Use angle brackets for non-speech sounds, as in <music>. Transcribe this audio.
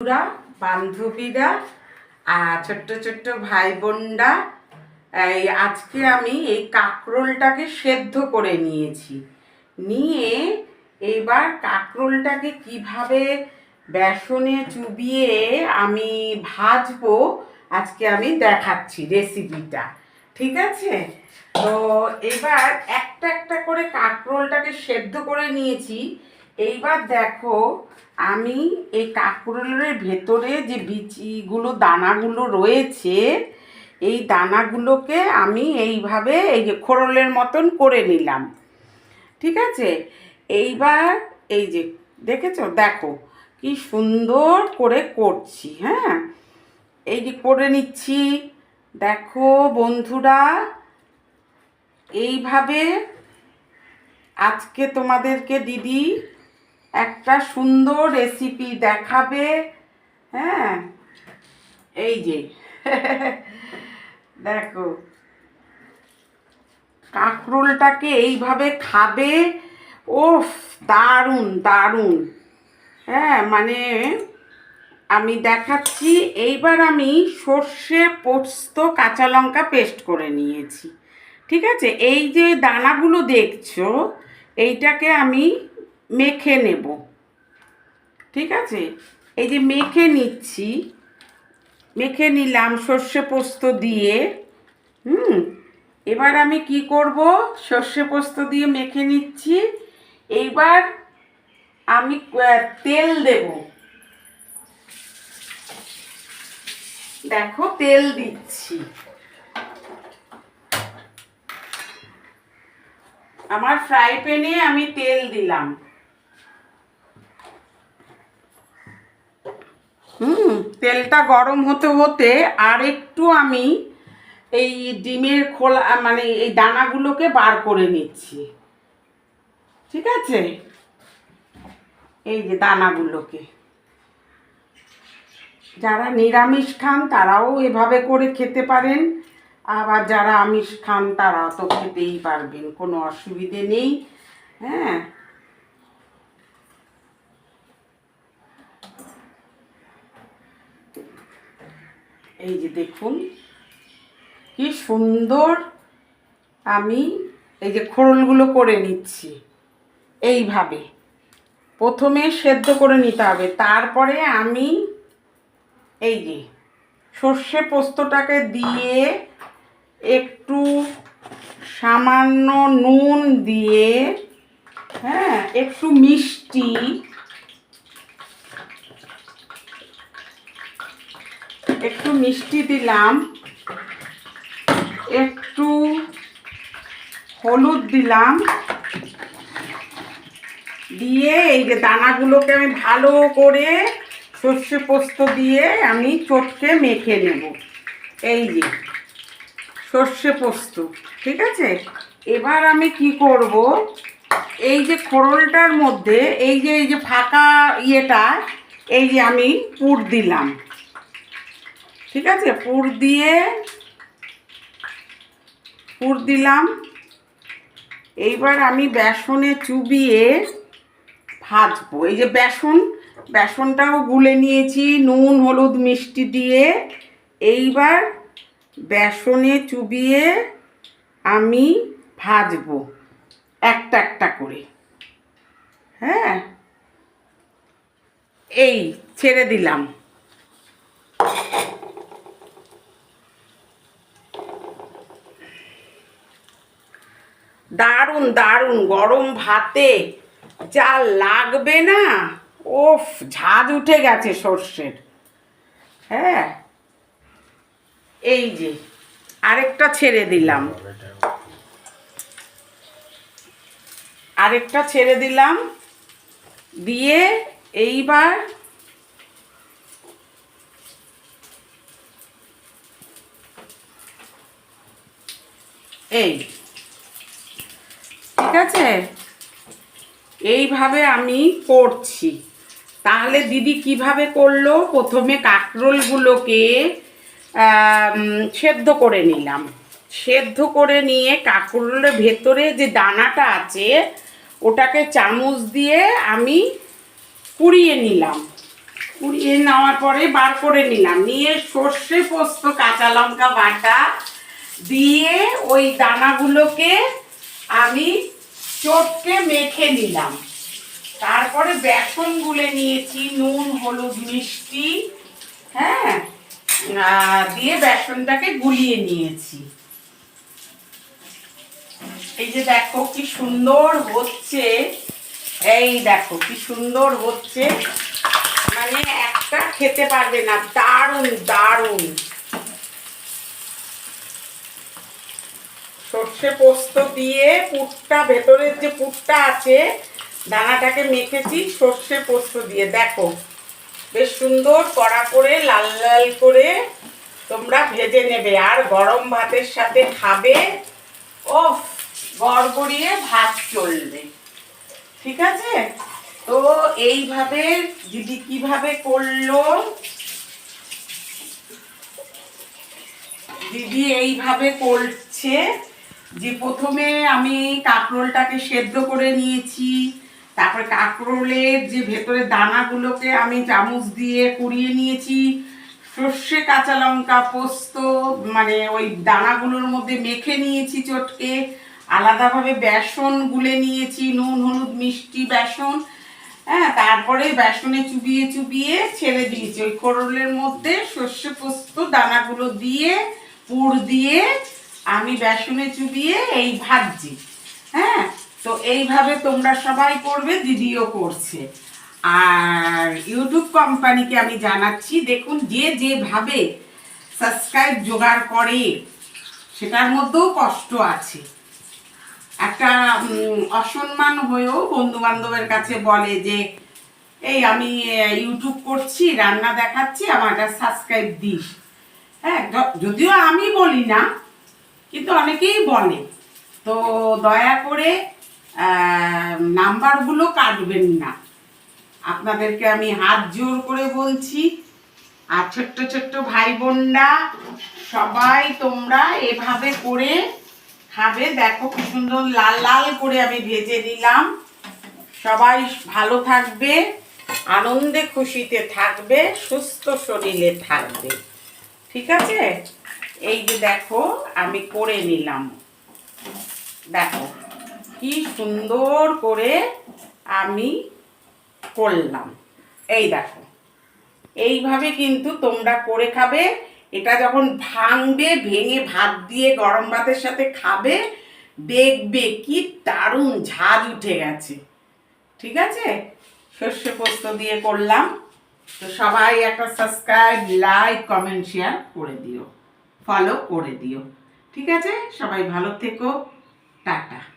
বন্ধুরা, বান্ধবীরা আর ছোট্ট ছোট্ট ভাই বোনরা এই আজকে আমি এই কাঁকরোলটাকে সেদ্ধ করে নিয়েছি। নিয়ে এবার কাঁকরোলটাকে কীভাবে বেসনে চুবিয়ে আমি ভাজবো, আজকে আমি দেখাচ্ছি রেসিপিটা। ঠিক আছে? তো এবার একটা একটা করে কাঁকরোলটাকে সেদ্ধ করে নিয়েছি। এইবার দেখো আমি এই কাঁকরোলের ভেতরে যে বিচিগুলো, দানাগুলো রয়েছে, এই দানাগুলোকে আমি এইভাবে এই যে খোরলের মতন করে নিলাম। ঠিক আছে? এইবার এই যে, দেখেছ? দেখো, কি সুন্দর করে করছি হ্যাঁ? এই যে করে নিচ্ছি। দেখো বন্ধুরা, এইভাবে আজকে তোমাদেরকে দিদি একটা সুন্দর রেসিপি দেখাবে। হ্যাঁ? এই যে। <laughs> দেখো। কাঁকরোলটাকে এইভাবে খাবে। ওফ, দারুণ দারুণ। হ্যাঁ মানে আমি দেখাচ্ছি। এইবার আমি সর্ষে, পোস্ত, কাঁচা লঙ্কা পেস্ট করে নিয়েছি। ঠিক আছে? এই যে দানাগুলো দেখছ, এইটাকে আমি মেখে নেব। ঠিক আছে? এই যে মেখে নিচ্ছি। মেখে নিলাম সর্ষে পোস্ত দিয়ে। হুম? এবার আমি কি করব? সর্ষে পোস্ত দিয়ে মেখে নিচ্ছি। এইবার আমি তেল দেব। দেখো, তেল দিচ্ছি। আমার ফ্রাই প্যানে আমি তেল দিলাম হুম তেলটা গরম হতে হতে আর একটু আমি এই ডিমের খোলা মানে এই দানাগুলোকে বার করে নিচ্ছি। ঠিক আছে? এই যে দানাগুলোকে। যারা নিরামিষ খান তারাও এভাবে করে খেতে পারেন। আবার যারা আমিষ খান তারা তো খেতেই পারবেন, কোনো অসুবিধে নেই। হ্যাঁ? এই যে দেখুন, কি সুন্দর আমি এই যে খোরলগুলো করে নিচ্ছি। এইভাবে। প্রথমে সেদ্ধ করে নিতে হবে, তারপরে আমি এই যে সর্ষে পোস্তটাকে দিয়ে একটু সামান্য নুন দিয়ে হ্যাঁ একটু মিষ্টি একটু মিষ্টি দিলাম। একটু হলুদ দিলাম। দিয়ে এই যে দানাগুলোকে আমি ভালো করে সর্ষে পোস্ত দিয়ে আমি চটকে মেখে নেব। এই যে সর্ষে পোস্ত, ঠিক আছে? এবার আমি কি করব? এই যে খোরলটার মধ্যে, এই যে এই যে ফাঁকা ইয়েটা, এই যে আমি পুর দিলাম। ঠিক আছে, পুর দিয়ে, পুর দিলাম। এইবার আমি বেসনে চুবিয়ে ভাজবো। এই যে বেসন, বেসনটাও গুলে নিয়েছি, নুন, হলুদ, মিষ্টি দিয়ে। এইবার বেসনে চুবিয়ে আমি ভাজবো একটা একটা করে। হ্যাঁ? এই, ছেড়ে দিলাম। দারুণ দারুণ, গরম ভাতে যা লাগবে না। ওফ, ঝাঁজ উঠে গেছে সর্ষের। হ্যাঁ এই যে, আরেকটা ছেড়ে দিলাম। আরেকটা ছেড়ে দিলাম। দিয়ে এইবার এই ঠিক আছে? এইভাবে আমি করছি। তাহলে দিদি কীভাবে করল? প্রথমে কাঁকরোলগুলোকে সেদ্ধ করে নিলাম। সেদ্ধ করে নিয়ে কাঁকরোলের ভেতরে যে দানাটা আছে, ওটাকে চামচ দিয়ে আমি কুড়িয়ে নিলাম। কুড়িয়ে নেওয়ার পরে বার করে নিলাম। নিয়ে সর্ষে পোস্ত, কাঁচা লঙ্কা বাটা দিয়ে ওই দানাগুলোকে আমি চটকে মেখে নিলাম। তারপরে বেসন গুলে নিয়েছি, নুন, হলুদ, মিষ্টি হ্যাঁ দিয়ে বেসনটাকে গুলিয়ে নিয়েছি। এই যে দেখো কি সুন্দর হচ্ছে, এই দেখো কি সুন্দর হচ্ছে। মানে একটা খেতে পারবে না, দারুণ দারুণ। সর্ষে পোস্ত দিয়ে পুটটা ভেতরের যে পুরটা আছে, দানাটাকে মেখেছি, সর্ষে পোস্ত দিয়ে। দেখো, বেশ সুন্দর কড়া করে, লাল লাল করে তোমরা ভেজে নেবে। আর গরম ভাতের সাথে খাবে ও গড়গড়িয়ে ভাত চলবে। ঠিক আছে? তো এইভাবে, দিদি কীভাবে করল? দিদি এইভাবে করছে। যে প্রথমে আমি কাঁকরোলটাকে সেদ্ধ করে নিয়েছি, তারপরে কাঁকরোলের যে ভেতরে দানাগুলোকে আমি চামচ দিয়ে কুড়িয়ে নিয়েছি, সর্ষে কাঁচা লঙ্কা পোস্ত মানে ওই দানাগুলোর মধ্যে মেখে নিয়েছি চটকে, আলাদাভাবে বেসন গুলে নিয়েছি, নুন, হলুদ, মিষ্টি বেসন হ্যাঁ তারপরে বেসনে চুবিয়ে চুবিয়ে ছেড়ে দিয়েছি। ওই করলের মধ্যে সর্ষে পোস্ত, দানাগুলো দিয়ে, পুর দিয়ে আমি বেসনে চুবিয়ে এই ভাজছি হ্যাঁ? তো এইভাবে তোমরা সবাই করবে, দিদিও করছে। আর ইউটিউব কোম্পানিকে আমি জানাচ্ছি, দেখুন, যে যেভাবে সাবস্ক্রাইব জোগাড় করে, সেটার মধ্যেও কষ্ট আছে। একটা অসম্মান হয়েও বন্ধু বান্ধবের কাছে বলে যে, এই আমি ইউটিউব করছি, রান্না দেখাচ্ছি আমার একটা সাবস্ক্রাইব দিস। হ্যাঁ যদিও আমি বলি না কিন্তু অনেকেই বলে, তো দয়া করে নাম্বারগুলো কাটবেন না। আপনাদেরকে আমি হাত জোর করে বলছি, আর ছোট্ট ছোট্ট ভাই বোনরা সবাই তোমরা এভাবে করে খাবে। দেখো কি সুন্দর লাল লাল করে আমি ভেজে দিলাম। সবাই ভালো থাকবে, আনন্দে খুশিতে থাকবে, সুস্থ শরীরে থাকবে। ঠিক আছে? এই যে দেখো, আমি করে নিলাম। দেখো, কি সুন্দর করে আমি করলাম। এই দেখো, এইভাবে কিন্তু তোমরা করে খাবে। এটা যখন ভাঙবে, ভেঙে ভাত দিয়ে গরম ভাতের সাথে খাবে, দেখবে কি দারুণ ঝাঁজ উঠে গেছে। ঠিক আছে? সর্ষে পোস্ত দিয়ে করলাম। তো সবাই একটা সাবস্ক্রাইব লাইক কমেন্ট শেয়ার করে দিও। ফলো করে দিও। ঠিক আছে? সবাই ভালো থেকো। টাটা।